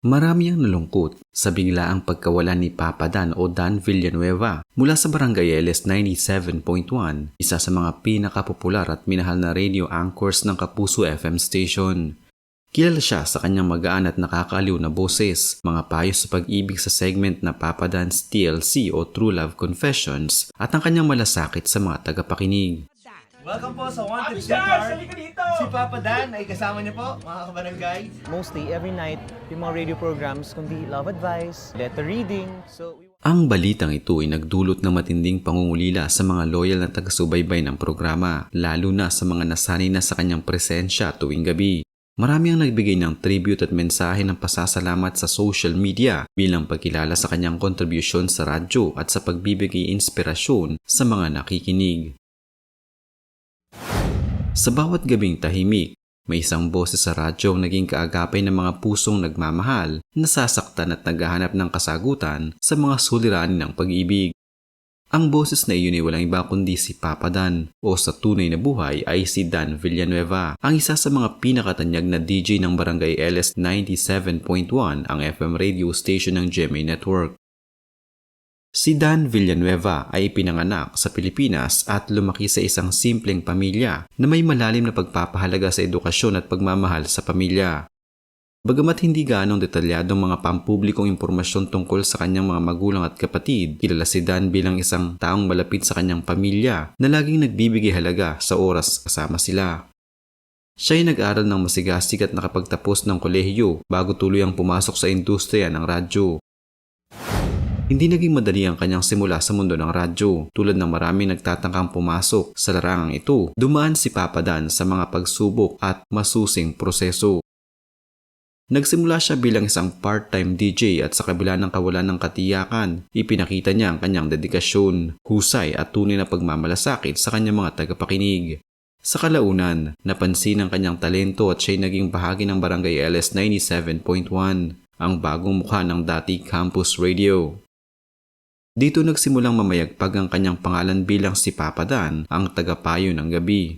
Marami ang nalungkot sa biglaang pagkawala ni Papa Dan o Dan Villanueva mula sa Barangay LS 97.1, isa sa mga pinakapopular at minahal na radio anchors ng Kapuso FM station. Kilala siya sa kanyang magaan at nakakaliw na boses, mga payo sa pag-ibig sa segment na Papa Dan's TLC o True Love Confessions at ang kanyang malasakit sa mga tagapakinig. Welcome po sa Wanted dito! Si Papa Dan ay kasama niyo po, mga kabarangay. mostly every night yung mga radio programs kundi love advice, letter reading. So we Ang balitang ito ay nagdulot ng matinding pangungulila sa mga loyal na taga-subaybay ng programa, lalo na sa mga nasanay na sa kanyang presensya tuwing gabi. Marami ang nagbigay ng tribute at mensahe ng pasasalamat sa social media bilang pagkilala sa kanyang kontribusyon sa radyo at sa pagbibigay inspirasyon sa mga nakikinig. Sa bawat gabing tahimik, may isang boses sa radyo ang naging kaagapay ng mga pusong nagmamahal, nasasaktan at naghahanap ng kasagutan sa mga suliranin ng pag-ibig. Ang boses na iyon ay walang iba kundi si Papa Dan o sa tunay na buhay ay si Dan Villanueva, ang isa sa mga pinakatanyag na DJ ng Barangay LS 97.1 ang FM radio station ng GMA Network. Si Dan Villanueva ay pinanganak sa Pilipinas at lumaki sa isang simpleng pamilya na may malalim na pagpapahalaga sa edukasyon at pagmamahal sa pamilya. Bagamat hindi gaanong detalyadong mga pampublikong impormasyon tungkol sa kanyang mga magulang at kapatid, kilala si Dan bilang isang taong malapit sa kanyang pamilya na laging nagbibigay halaga sa oras kasama sila. Siya ay nag-aral ng masigasig at nakapagtapos ng kolehiyo bago tuluyang pumasok sa industriya ng radyo. Hindi naging madali ang kanyang simula sa mundo ng radyo. Tulad ng maraming nagtatangkang pumasok sa larangang ito, dumaan si Papa Dan sa mga pagsubok at masusing proseso. Nagsimula siya bilang isang part-time DJ at sa kabila ng kawalan ng katiyakan, ipinakita niya ang kanyang dedikasyon, husay at tunay na pagmamalasakit sa kanyang mga tagapakinig. Sa kalaunan, napansin ang kanyang talento at siya'y naging bahagi ng Barangay LS 97.1, ang bagong mukha ng dati campus radio. Dito nagsimulang mamayagpag ang kanyang pangalan bilang si Papa Dan, ang tagapayo ng gabi.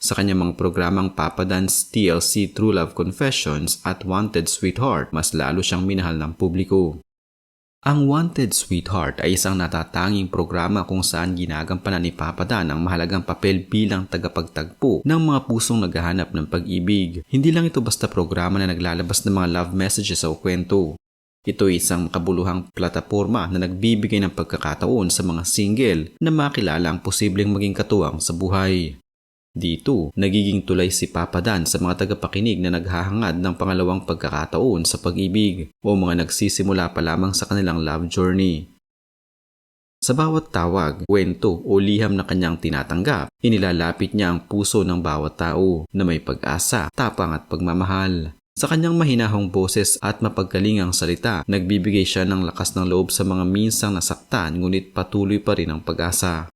Sa kanyang mga programang Papa Dan's TLC True Love Confessions at Wanted Sweetheart, mas lalo siyang minahal ng publiko. Ang Wanted Sweetheart ay isang natatanging programa kung saan ginagampanan ni Papa Dan ang mahalagang papel bilang tagapagtagpo ng mga pusong naghahanap ng pag-ibig. Hindi lang ito basta programa na naglalabas ng mga love messages o kwento. Ito ay isang makabuluhang plataforma na nagbibigay ng pagkakataon sa mga single na makilala ang posibleng maging katuwang sa buhay. Dito, nagiging tulay si Papa Dan sa mga tagapakinig na naghahangad ng pangalawang pagkakataon sa pag-ibig o mga nagsisimula pa lamang sa kanilang love journey. Sa bawat tawag, kwento o liham na kanyang tinatanggap, inilalapit niya ang puso ng bawat tao na may pag-asa, tapang at pagmamahal. Sa kanyang mahinahong boses at mapagkalingang salita, nagbibigay siya ng lakas ng loob sa mga minsang nasaktan ngunit patuloy pa rin ang pag-asa.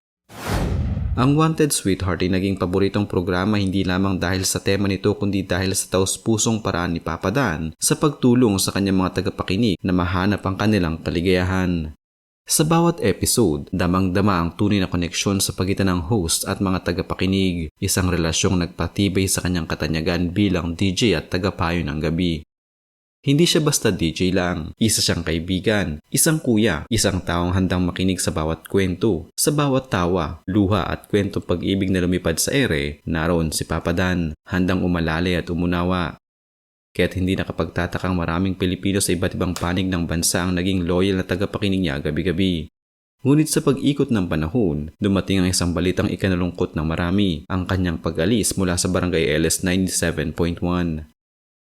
Ang Wanted Sweetheart ay naging paboritong programa hindi lamang dahil sa tema nito kundi dahil sa taus-pusong paraan ni Papa Dan sa pagtulong sa kanyang mga tagapakinig na mahanap ang kanilang kaligayahan. Sa bawat episode, damang-dama ang tunay na koneksyon sa pagitan ng host at mga tagapakinig, isang relasyong nagpatibay sa kanyang katanyagan bilang DJ at tagapayo ng gabi. Hindi siya basta DJ lang, isa siyang kaibigan, isang kuya, isang taong handang makinig sa bawat kwento, sa bawat tawa, luha at kwento pag-ibig na lumipad sa ere, naroon si Papa Dan, handang umalalay at umunawa. Kaya't hindi nakapagtatakang maraming Pilipino sa iba't ibang panig ng bansa ang naging loyal na tagapakinig niya gabi-gabi. Ngunit sa pag-ikot ng panahon, dumating ang isang balitang ikanalungkot ng marami, ang kanyang pag-alis mula sa Barangay LS 97.1.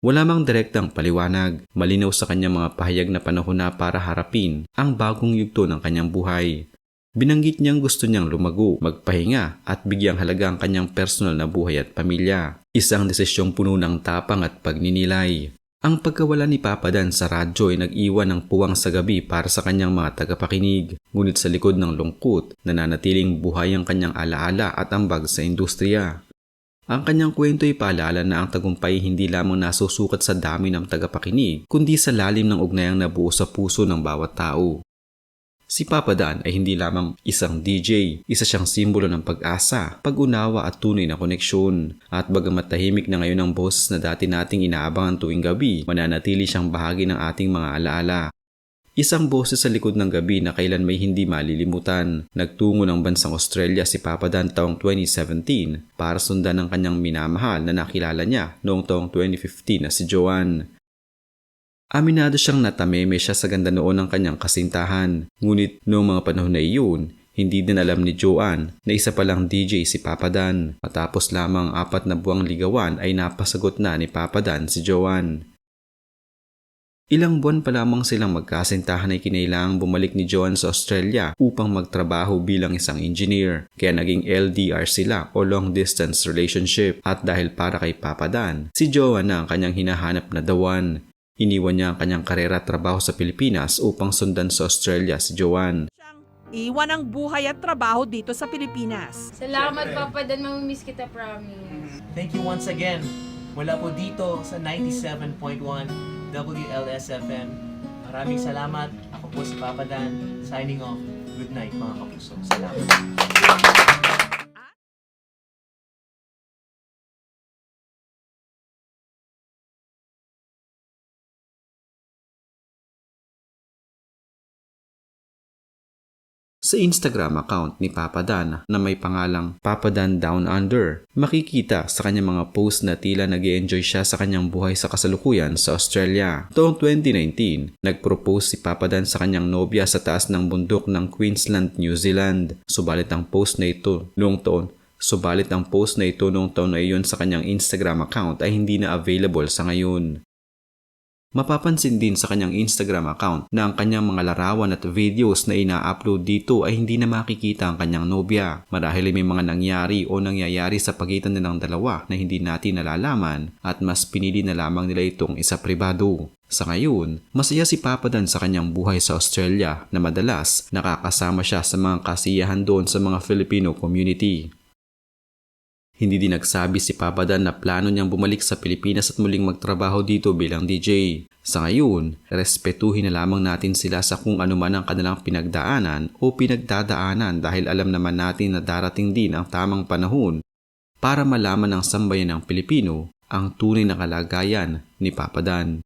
Wala mang direktang paliwanag, malinaw sa kanyang mga pahayag na panahon na para harapin ang bagong yugto ng kanyang buhay. Binanggit niyang gusto niyang lumago, magpahinga at bigyang halaga ang kanyang personal na buhay at pamilya. Isang desisyong puno ng tapang at pagninilay. Ang pagkawala ni Papa Dan sa radyo ay nag-iwan ng puwang sa gabi para sa kanyang mga tagapakinig. Ngunit sa likod ng lungkot, nananatiling buhay ang kanyang alaala at ambag sa industriya. Ang kanyang kwento ay paalala na ang tagumpay hindi lamang nasusukat sa dami ng tagapakinig, kundi sa lalim ng ugnayang nabuo sa puso ng bawat tao. Si Papa Dan ay hindi lamang isang DJ, isa siyang simbolo ng pag-asa, pag-unawa at tunay na koneksyon. At bagamat tahimik na ngayon ang boses na dati nating inaabangan tuwing gabi, mananatili siyang bahagi ng ating mga alaala. Isang boses sa likod ng gabi na kailan may hindi malilimutan. Nagtungo ng bansang Australia si Papa Dan taong 2017 para sundan ng kanyang minamahal na nakilala niya noong taong 2015 na si Joanne. Aminado siyang natameme siya sa ganda noon ng kanyang kasintahan. Ngunit noong mga panahon na iyon, hindi din alam ni Joanne na isa palang DJ si Papa Dan. Matapos lamang apat na buwang ligawan ay napasagot na ni Papa Dan si Joanne. Ilang buwan pa lamang silang magkasintahan ay kinailangang bumalik ni Joanne sa Australia upang magtrabaho bilang isang engineer. Kaya naging LDR sila o long distance relationship. At dahil para kay Papa Dan, si Joanne na ang kanyang hinahanap na dawan. Iniwan niya ang kanyang karera at trabaho sa Pilipinas upang sundan sa Australia si Joanne. iwan ang buhay at trabaho dito sa Pilipinas. Salamat, Papa Dan. Mamimiss kita, promise. Thank you once again. Mula po dito sa 97.1 WLSFM. Maraming salamat. Ako po si Papa Dan. Signing off. Good night mga kapuso. Salamat. Sa Instagram account ni Papa Dan na may pangalang Papa Dan Down Under, makikita sa kanyang mga post na tila nag enjoy siya sa kanyang buhay sa kasalukuyan sa Australia. Taong 2019, nag-propose si Papa Dan sa kanyang nobya sa taas ng bundok ng Queensland, New Zealand. Subalit ang post na ito noong taon Subalit ang post na ito noong taon na iyon sa kanyang Instagram account ay hindi na available sa ngayon. Mapapansin din sa kanyang Instagram account na ang kanyang mga larawan at videos na ina-upload dito ay hindi na makikita ang kanyang nobya. Marahil ay may mga nangyari o nangyayari sa pagitan nilang dalawa na hindi natin nalalaman at mas pinili na lamang nila itong isa pribado. Sa ngayon, masaya si Papa Dan sa kanyang buhay sa Australia na madalas nakakasama siya sa mga kasiyahan doon sa mga Filipino community. Hindi din nagsabi si Papa Dan na plano niyang bumalik sa Pilipinas at muling magtrabaho dito bilang DJ. Sa ngayon, respetuhin na lamang natin sila sa kung ano man ang kanilang pinagdaanan o pinagdadaanan dahil alam naman natin na darating din ang tamang panahon para malaman ng sambayan ng Pilipino ang tunay na kalagayan ni Papa Dan.